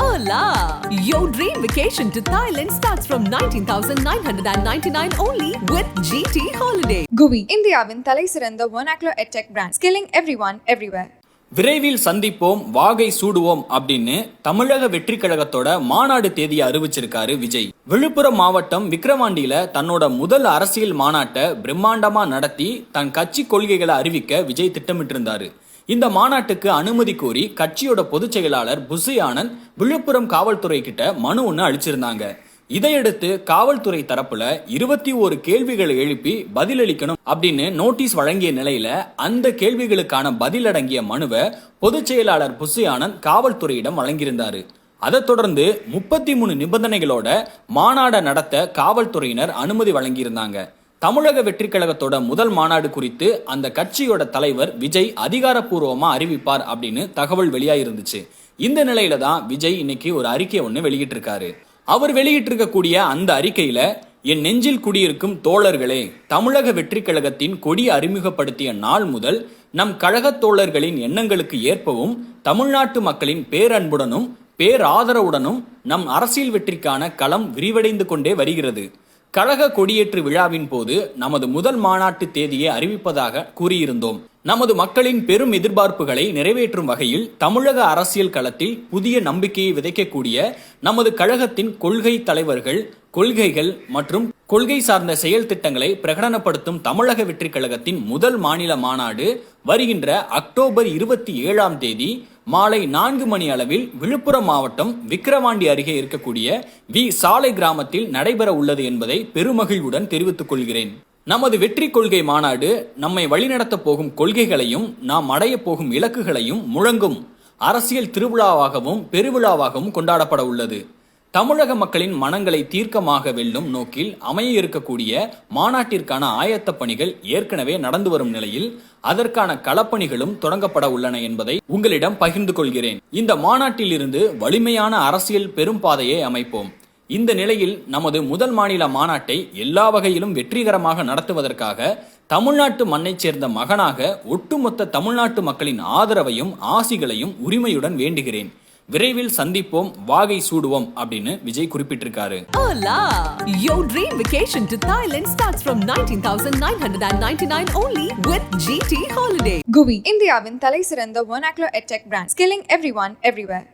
Hola! Your dream vacation to Thailand starts from 19,999 only with GT Holiday. Guvi இந்தியாவின் தலை சிறந்த ஒனாக்லோ edtech brand skilling every one everywhere விரைவில் சந்திப்போம் வாகை சூடுவோம் அப்படின்னு தமிழக வெற்றி கழகத்தோட மாநாடு தேதியை அறிவிச்சிருக்காரு விஜய் விழுப்புரம் மாவட்டம் விக்கிரவாண்டியில தன்னோட முதல் அரசியல் மாநாட்டை பிரம்மாண்டமா நடத்தி தன் கட்சி கொள்கைகளை அறிவிக்க விஜய் திட்டமிட்டிருந்தாரு இந்த மாநாட்டுக்கு அனுமதி கோரி கட்சியோட பொதுச் செயலாளர் புசி ஆனந்த் விழுப்புரம் காவல்துறை கிட்ட மனு ஒன்று அளிச்சிருந்தாங்க. இதையடுத்து காவல்துறை தரப்புல இருபத்தி ஒரு கேள்விகளை எழுப்பி பதிலளிக்கணும் அப்படின்னு நோட்டீஸ் வழங்கிய நிலையில அந்த கேள்விகளுக்கான பதில் அடங்கிய மனுவை பொதுச் செயலாளர் புசி ஆனந்த் காவல்துறையிடம் வழங்கியிருந்தாரு. அதைத் தொடர்ந்து முப்பத்தி மூணு நிபந்தனைகளோட மாநாட நடத்த காவல்துறையினர் அனுமதி வழங்கியிருந்தாங்க. தமிழக வெற்றி கழகத்தோட முதல் மாநாடு குறித்து அந்த கட்சியோட தலைவர் விஜய் அதிகாரப்பூர்வமா அறிவிப்பார் அப்படின்னு தகவல் வெளியாயிருந்துச்சு. இந்த நிலையில தான் விஜய் இன்னைக்கு ஒரு அறிக்கை ஒன்று வெளியிட்டிருக்காரு. அவர் வெளியிட்டிருக்கக்கூடிய அந்த அறிக்கையில என் நெஞ்சில் குடியிருக்கும் தோழர்களே தமிழக வெற்றி கழகத்தின் கொடி அறிமுகப்படுத்திய நாள் முதல் நம் கழகத் தோழர்களின் எண்ணங்களுக்கு ஏற்பவும் தமிழ்நாட்டு மக்களின் பேரன்புடனும் பேராதரவுடனும் நம் அரசியல் வெற்றிக்கான களம் விரிவடைந்து கொண்டே வருகிறது. கழக கொடியேற்று விழாவின் போது நமது முதல் மாநாட்டு தேதியை அறிவிப்பதாக கூறியிருந்தோம். நமது மக்களின் பெரும் எதிர்பார்ப்புகளை நிறைவேற்றும் வகையில் தமிழக அரசியல் களத்தில் புதிய நம்பிக்கையை விதைக்கக்கூடிய நமது கழகத்தின் கொள்கை தலைவர்கள் கொள்கைகள் மற்றும் கொள்கை சார்ந்த செயல் திட்டங்களை பிரகடனப்படுத்தும் தமிழக வெற்றி கழகத்தின் முதல் மாநில மாநாடு வருகின்ற அக்டோபர் இருபத்தி ஏழாம் தேதி மாலை நான்கு மணி அளவில் விழுப்புரம் மாவட்டம் விக்கிரவாண்டி அருகே இருக்கக்கூடிய வி. சாலை கிராமத்தில் நடைபெற உள்ளது என்பதை பெருமகிழ்வுடன் தெரிவித்துக் கொள்கிறேன். நமது வெற்றி கொள்கை மாநாடு நம்மை வழிநடத்த போகும் கொள்கைகளையும் நாம் அடைய போகும் இலக்குகளையும் முழங்கும் அரசியல் திருவிழாவாகவும் பெருவிழாவாகவும் கொண்டாடப்பட உள்ளது. தமிழக மக்களின் மனங்களை தீர்க்கமாக வெல்லும் நோக்கில் அமைய இருக்கக்கூடிய மாநாட்டிற்கான ஆயத்த பணிகள் ஏற்கனவே நடந்து வரும் நிலையில் அதற்கான களப்பணிகளும் தொடங்கப்பட உள்ளன என்பதை உங்களிடம் பகிர்ந்து கொள்கிறேன். இந்த மாநாட்டில் இருந்து வலிமையான அரசியல் பெரும் பாதையை அமைப்போம். இந்த நிலையில் நமது முதல் மாநில மாநாட்டை எல்லா வகையிலும் வெற்றிகரமாக நடத்துவதற்காக தமிழ்நாட்டு மண்ணைச் சேர்ந்த மகனாக ஒட்டுமொத்த தமிழ்நாட்டு மக்களின் ஆதரவையும் ஆசிகளையும் உரிமையுடன் வேண்டுகிறேன். விரைவில் சந்திப்போம் வாகை சூடுவோம் அப்படின்னு Vijay குறிப்பிட்டிருக்காரு! Your dream vacation to Thailand starts from 19,999 only with GT Holiday. Guvi இந்தியாவின் தலை சிறந்த edtech brand skilling every one everywhere